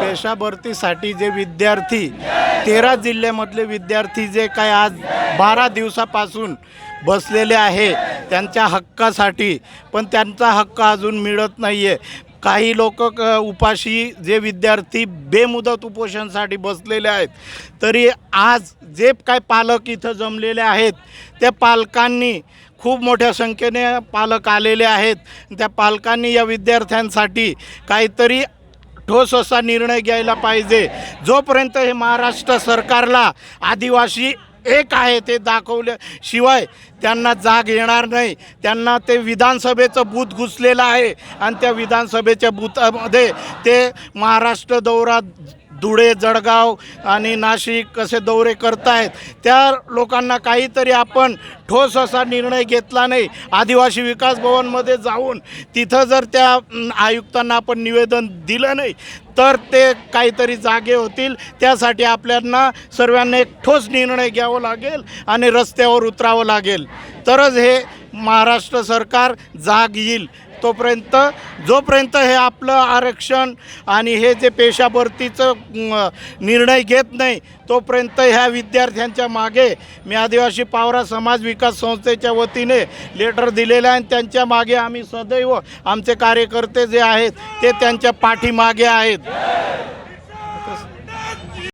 पेशा भरतीसाठी जे विद्यार्थी तेरा जिल्ह्यामधले विद्यार्थी जे काय आज बारा दिवसापासून बसलेले आहे त्यांच्या हक्कासाठी. पण त्यांचा हक्क अजून मिळत नाही आहे काही लोक क उपाशी जे विद्यार्थी बेमुदत उपोषणासाठी बसलेले आहेत तरी आज जे काय पालक इथं जमलेले आहेत त्या पालकांनी खूप मोठ्या संख्येने पालक आलेले आहेत. त्या पालकांनी या विद्यार्थ्यांसाठी काहीतरी ठोस असा निर्णय घ्यायला पाहिजे. जोपर्यंत हे महाराष्ट्र सरकारला आदिवासी एक आहे ते दाखवल्याशिवाय त्यांना जाग येणार नाही. त्यांना ते विधानसभेचं बूथ घुसलेलं आहे आणि त्या विधानसभेच्या बूथामध्ये ते महाराष्ट्र दौरा धुळे जळगाव आणि नाशिक कसे दौरे करतायत. त्या लोकांना काहीतरी आपण ठोस असा निर्णय घेतला नाही. आदिवासी विकास भवनमध्ये जाऊन तिथं जर त्या आयुक्तांना आपण निवेदन दिलं नाही तर ते काहीतरी जागे होतील. त्यासाठी आपल्यांना सर्वांना एक ठोस निर्णय घ्यावा लागेल आणि रस्त्यावर उतरावं लागेल. तरच हे महाराष्ट्र सरकार जाग येईल. तोपर्यंत जोपर्यंत हे आपलं आरक्षण आणि हे जे पेशाभरतीचं निर्णय घेत नाही तोपर्यंत ह्या विद्यार्थ्यांच्या मागे मी आदिवासी पावरा समाज विकास संस्थेच्या वतीने लेटर दिलेलं आहे आणि त्यांच्या मागे आम्ही सदैव आमचे कार्यकर्ते जे आहेत ते त्यांच्या पाठीमागे आहेत.